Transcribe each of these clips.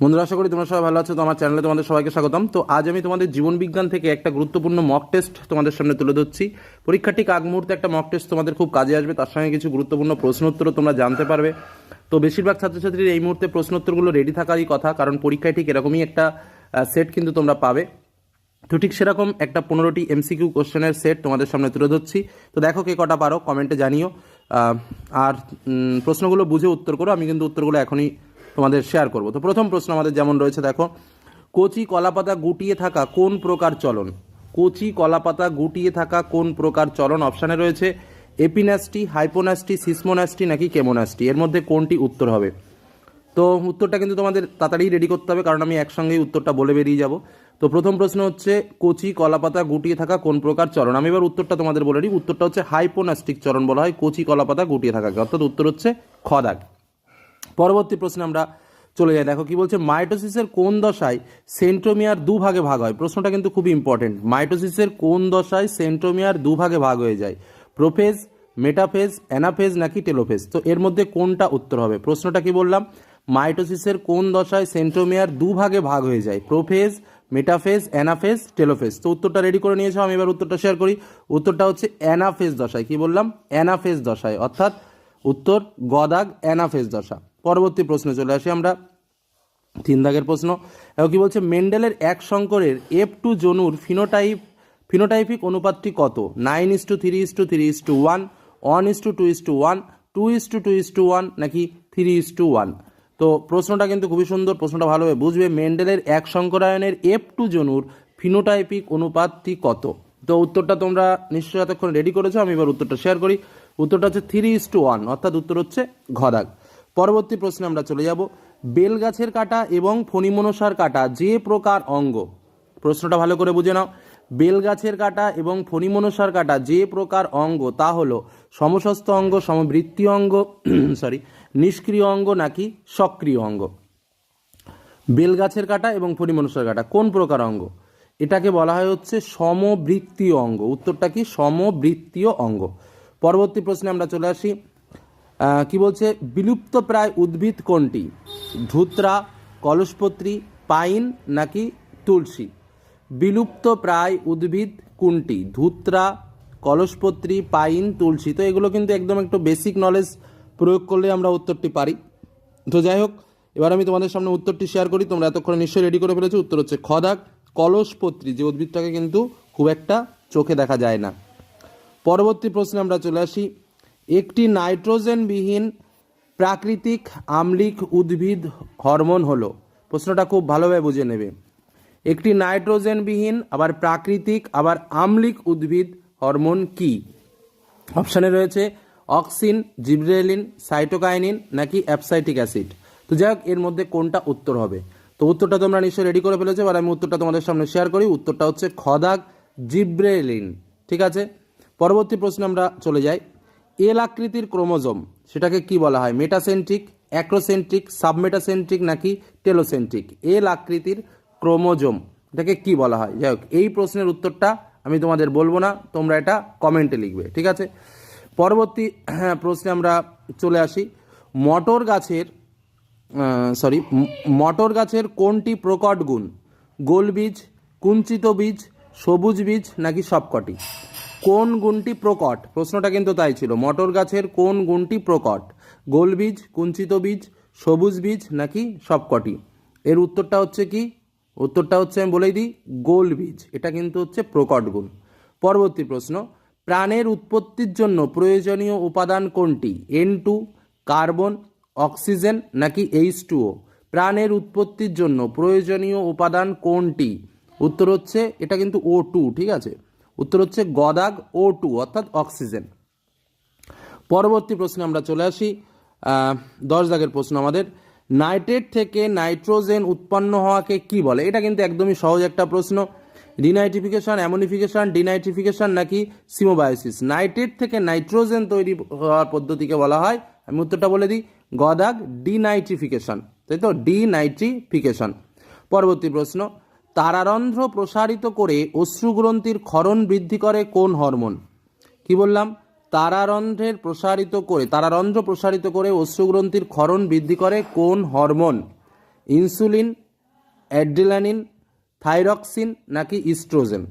বন্ধুরা, আশা করি তোমরা সবাই ভালো আছো। তো আমার চ্যানেলে তোমাদের সবাইকে স্বাগতম। তো আজ আমি তোমাদের জীবন বিজ্ঞান থেকে একটা গুরুত্বপূর্ণ মক টেস্ট তোমাদের সামনে তুলে ধরছি। পরীক্ষার ঠিক আগ মুহূর্তে একটা মক টেস্ট তোমাদের খুব কাজে আসবে। তার সঙ্গে কিছু গুরুত্বপূর্ণ প্রশ্ন উত্তরও তোমরা জানতে পারবে। তো বেশিরভাগ ছাত্রছাত্রীর এই মুহূর্তে প্রশ্ন উত্তরগুলো রেডি থাকারই কথা, কারণ পরীক্ষায় ঠিক এরকমই একটা সেট কিন্তু তোমরা পাবে। তো ঠিক সেরকম একটা পনেরোটি এমসিকিউ কোশ্চেনের সেট তোমাদের সামনে তুলে ধরছি। তো দেখো কে কটা পারো কমেন্টে জানিও। আর প্রশ্নগুলো বুঝে উত্তর করো। আমি কিন্তু উত্তরগুলো এখনই তোমাদের শেয়ার করব। তো প্রথম প্রশ্ন আমাদের যেমন রয়েছে, দেখো, কচি কলাপাতা গুটিয়ে থাকা কোন প্রকার চলন? কচি কলাপাতা গুটিয়ে থাকা কোন প্রকার চলন? অপশানে রয়েছে এপিন্যাস্টি হাইপোন্যাস্টি সিসমোন্যাস্টি নাকি কেমোন্যাস্টি এর মধ্যে কোনটি উত্তর হবে? তো উত্তরটা কিন্তু তোমাদের তাড়াতাড়ি রেডি করতে হবে, কারণ আমি একসঙ্গেই উত্তরটা বলে বেরিয়ে যাব। তো প্রথম প্রশ্ন হচ্ছে, কচি কলাপাতা গুটিয়ে থাকা কোন প্রকার চরণ আমি এবার উত্তরটা তোমাদের বলে দিই, উত্তরটা হচ্ছে হাইপোনাস্টিক চরণ বলা হয়, কচি কলাপাতা গুটিয়ে থাকাকে। অর্থাৎ উত্তর হচ্ছে খদাগ পরবর্তী প্রশ্নে আমরা চলে যাই। দেখো কি বলছে, মাইটোসিসের কোন দশায় সেন্ট্রোমিয়ার দু ভাগে হয়? প্রশ্নটা কিন্তু খুব ইম্পর্টেন্ট মাইটোসিসের কোন দশায় সেন্ট্রোমিয়ার দু ভাগে হয়ে যায়? প্রোফেজ, মেটাফেজ, অ্যানাফেজ নাকি টেলোফেজ? তো এর মধ্যে কোনটা উত্তর হবে? প্রশ্নটা কি বললাম? মাইটোসিসের কোন দশায় সেন্ট্রোমিয়ার দু ভাগে ভাগ হয়ে যায়? Prophase, metaphase, anaphase, telophase? তো উত্তরটা রেডি করে নিয়েছো, আমি এবার উত্তরটা শেয়ার করি। উত্তরটা হচ্ছে অ্যানাফেজ দশায়। কি বললাম? অ্যানাফেজ দশায়। অর্থাৎ উত্তর গদাগ অ্যানাফেজ দশা। পরবর্তী প্রশ্নে চলে আসি আমরা। তিন দাগের প্রশ্ন এবং কি বলছে, মেন্ডেলের এক শঙ্করের এফ টু জনুর ফিনোটাইপ ফিনোটাইপিক অনুপাতটি কত? Nine is to three is to three is to one one is to two is to one two is to two is to one নাকি থ্রি ইস টু ওয়ান তো প্রশ্নটা কিন্তু খুবই সুন্দর, প্রশ্নটা ভালোভাবে বুঝবে, মেন্ডেলের এক শঙ্করায়নের এফ টু জনুর ফিনোটাইপিক অনুপাতটি কত? তো উত্তরটা তোমরা নিশ্চয়ই এতক্ষণ রেডি করেছ, আমি এবার উত্তরটা শেয়ার করি। উত্তরটা হচ্ছে থ্রি ইস টু ওয়ান অর্থাৎ উত্তর হচ্ছে ঘদাগ পরবর্তী প্রশ্নে আমরা চলে যাব। বেল গাছের কাটা এবং ফণিমনসার কাটা, যে প্রকার অঙ্গ? প্রশ্নটা ভালো করে বুঝে নাও। বেল গাছের কাটা এবং ফণিমনসার কাটা, যে প্রকার অঙ্গ? তা হলো সমস্ত অঙ্গ, সমবৃত্তীয় অঙ্গ সরি নিষ্ক্রিয় অঙ্গ নাকি সক্রিয় অঙ্গ? বেল গাছের কাটা এবং ফণিমনসার কাটা, কোন প্রকার অঙ্গ? এটাকে বলা হয় হচ্ছে সমবৃত্তীয় অঙ্গ। উত্তরটা কি? সমবৃত্তীয় অঙ্গ। পরবর্তী প্রশ্নে আমরা চলে আসি। কি বলছে? বিলুপ্ত প্রায় উদ্ভিদ কোনটি? ধুত্রা, কলসপত্রী, পাইন নাকি তুলসী? বিলুপ্ত প্রায় উদ্ভিদ কোনটি? ধুত্রা, কলসপত্রী, পাইন, তুলসী। তো এগুলো কিন্তু একদম একটু বেসিক নলেজ প্রয়োগ করলে আমরা উত্তরটি পারি। তো যাই হোক, এবার আমি তোমাদের সামনে উত্তরটি শেয়ার করি। তোমরা এতক্ষণ নিশ্চয়ই রেডি করে ফেলেছো। উত্তর হচ্ছে খদাক, কলসপত্রী। যে উদ্ভিদটাকে কিন্তু খুব একটা চোখে দেখা যায় না। পরবর্তী প্রশ্নে আমরা চলে আসি। একটি নাইট্রোজেনবিহীন প্রাকৃতিক আম্লিক উদ্ভিদ হরমোন হলো। প্রশ্নটা খুব ভালোভাবে বুঝে নেবে। একটি নাইট্রোজেনবিহীন, আবার প্রাকৃতিক, আবার আম্লিক উদ্ভিদ হরমোন কি? অপশানে রয়েছে অক্সিন, জিব্রেলিন, সাইটোকাইনিন নাকি অ্যাপসাইটিক অ্যাসিড। তো যাই হোক, এর মধ্যে কোনটা উত্তর হবে? তো উত্তরটা তোমরা নিশ্চয়ই রেডি করে ফেলেছো, এবার আমি উত্তরটা তোমাদের সামনে শেয়ার করি। উত্তরটা হচ্ছে খদাগ জিব্রেলিন, ঠিক আছে? পরবর্তী প্রশ্নে আমরা চলে যাই। এল আকৃতির ক্রোমোজোম সেটাকে কি বলা হয়? মেটাসেন্ট্রিক অ্যাক্রোসেন্ট্রিক সাবমেটাসেন্ট্রিক নাকি টেলোসেন্ট্রিক? এল আকৃতির ক্রোমোজোম এটাকে কি বলা হয়? যাই হোক এই প্রশ্নের উত্তরটা আমি তোমাদের বলব না তোমরা এটা কমেন্টে লিখবে ঠিক আছে? পরবর্তী হ্যাঁ, প্রশ্নে আমরা চলে আসি। মটর গাছের সরি মটর গাছের কোনটি প্রকট গুণ? গোল বীজ কুঞ্চিত বীজ সবুজ বীজ নাকি সবকটি? কোন গুণটি প্রকট? প্রশ্নটা কিন্তু তাই ছিল। মটর গাছের কোন গুণটি প্রকট? গোল বীজ, কুঞ্চিত বীজ, সবুজ বীজ নাকি সবকটি? এর উত্তরটা হচ্ছে কি? উত্তরটা হচ্ছে আমি বলেই দিই, গোল বীজ। এটা কিন্তু হচ্ছে প্রকট গুণ। পরবর্তী প্রশ্ন, প্রাণের উৎপত্তির জন্য প্রয়োজনীয় উপাদান কোনটি? এন টু কার্বন, অক্সিজেন নাকি এইচ টুও প্রাণের উৎপত্তির জন্য প্রয়োজনীয় উপাদান কোনটি? উত্তর হচ্ছে, এটা কিন্তু ও টু ঠিক আছে? উত্তর হচ্ছে গদাগ ও টু অর্থাৎ অক্সিজেন। পরবর্তী প্রশ্নে আমরা চলে আসি। দশ দাগের প্রশ্ন আমাদের। নাইট্রেট থেকে নাইট্রোজেন উৎপন্ন হওয়াকে কি বলে? এটা কিন্তু একদমই সহজ একটা প্রশ্ন। ডিনাইট্রিফিকেশন, অ্যামোনিফিকেশন, ডিনাইট্রিফিকেশন নাকি সিমোবায়োসিস? নাইট্রেট থেকে নাইট্রোজেন তৈরি হওয়ার পদ্ধতিকে বলা হয়। আমি উত্তরটা বলে দিই। গদাগ, ডিনাইট্রিফিকেশন। তাই তো? ডিনাইট্রিফিকেশন। পরবর্তী প্রশ্ন। তারারন্ধ্র প্রসারিত করে অশ্রুগ্রন্থির ক্ষরণ বৃদ্ধি করে কোন হরমোন? কি বললাম? তারারন্ধ্রের প্রসারিত করে, তারারন্ধ্র প্রসারিত করে অশ্রুগ্রন্থির ক্ষরণ বৃদ্ধি করে কোন হরমোন? ইনসুলিন, অ্যাড্রিলানিন, থাইরক্সিন নাকি ইস্ট্রোজেন?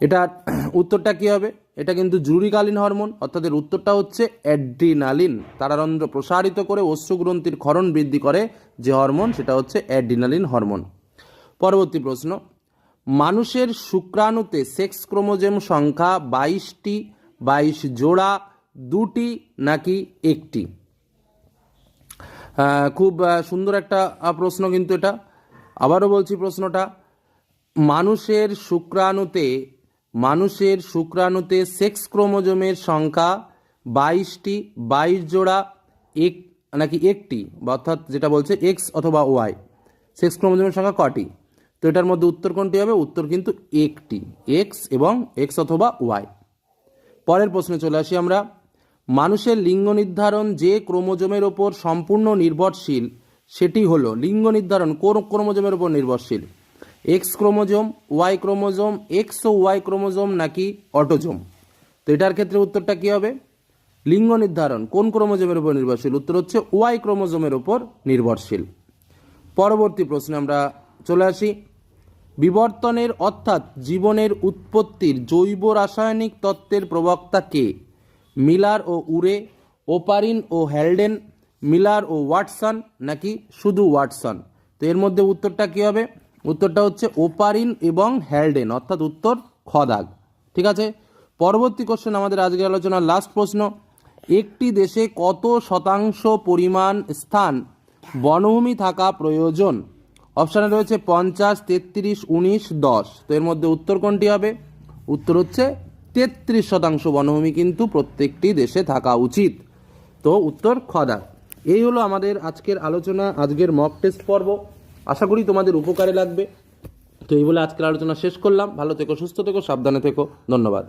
এটা উত্তরটা কী হবে? এটা কিন্তু জরুরিকালীন হরমোন, অর্থাৎ এর উত্তরটা হচ্ছে অ্যাড্রিনালিন। তারারন্ধ্র প্রসারিত করে অশ্রুগ্রন্থির ক্ষরণ বৃদ্ধি করে যে হরমোন, সেটা হচ্ছে অ্যাড্রিনালিন হরমোন। পরবর্তী প্রশ্ন। মানুষের শুক্রাণুতে সেক্স ক্রোমোজোম সংখ্যা বাইশটি, বাইশ জোড়া, দুটি নাকি একটি? খুব সুন্দর একটা প্রশ্ন কিন্তু এটা। আবারও বলছি প্রশ্নটা। মানুষের শুক্রাণুতে মানুষের শুক্রাণুতে সেক্স ক্রোমোজোমের সংখ্যা বাইশটি, বাইশ জোড়া, এক, নাকি একটি অর্থাৎ যেটা বলছে এক্স অথবা ওয়াই, সেক্স ক্রোমোজোমের সংখ্যা কটি? তো এটার মধ্যে উত্তর কোনটি হবে? উত্তর কিন্তু একটি। এক্স এবং এক্স অথবা ওয়াই পরের প্রশ্নে চলে আসি আমরা। মানুষের লিঙ্গ নির্ধারণ যে ক্রোমোজোমের ওপর সম্পূর্ণ নির্ভরশীল, সেটি হলো লিঙ্গ নির্ধারণ কোন ক্রোমোজোমের ওপর নির্ভরশীল? X chromosome Y chromosome X ও ওয়াই ক্রোমোজোম নাকি অটোজোম? তো এটার ক্ষেত্রে উত্তরটা কী হবে? লিঙ্গ নির্ধারণ কোন ক্রোমোজোমের উপর নির্ভরশীল? উত্তর হচ্ছে ওয়াই ক্রোমোজোমের ওপর নির্ভরশীল। পরবর্তী প্রশ্নে আমরা চলে আসি। বিবর্তনের অর্থাৎ জীবনের উৎপত্তির জৈব রাসায়নিক তত্ত্বের প্রবক্তা কে? মিলার ও উরে, ওপারিন ও হ্যালডেন মিলার ও ওয়াটসন নাকি শুধু ওয়াটসন? তো এর মধ্যে উত্তরটা কী হবে? উত্তরটা হচ্ছে ওপারিন এবং হ্যালডেন অর্থাৎ উত্তর খদাগ ঠিক আছে? পরবর্তী কোশ্চেন আমাদের আজকের আলোচনার লাস্ট প্রশ্ন। একটি দেশে কত শতাংশ পরিমাণ স্থান বনভূমি থাকা প্রয়োজন? অপশানে রয়েছে পঞ্চাশ, তেত্রিশ, উনিশ, দশ। তো এর মধ্যে উত্তর কোনটি হবে? উত্তর হচ্ছে তেত্রিশ শতাংশ বনভূমি কিন্তু প্রত্যেকটি দেশে থাকা উচিত। তো উত্তর খদা এই হলো আমাদের আজকের আলোচনা, আজকের মক টেস্ট পর্ব। আশা করি তোমাদের উপকারে লাগবে। তো এই বলে আজকের আলোচনা শেষ করলাম। ভালো থেকো, সুস্থ থেকো, সাবধানে থেকো। ধন্যবাদ।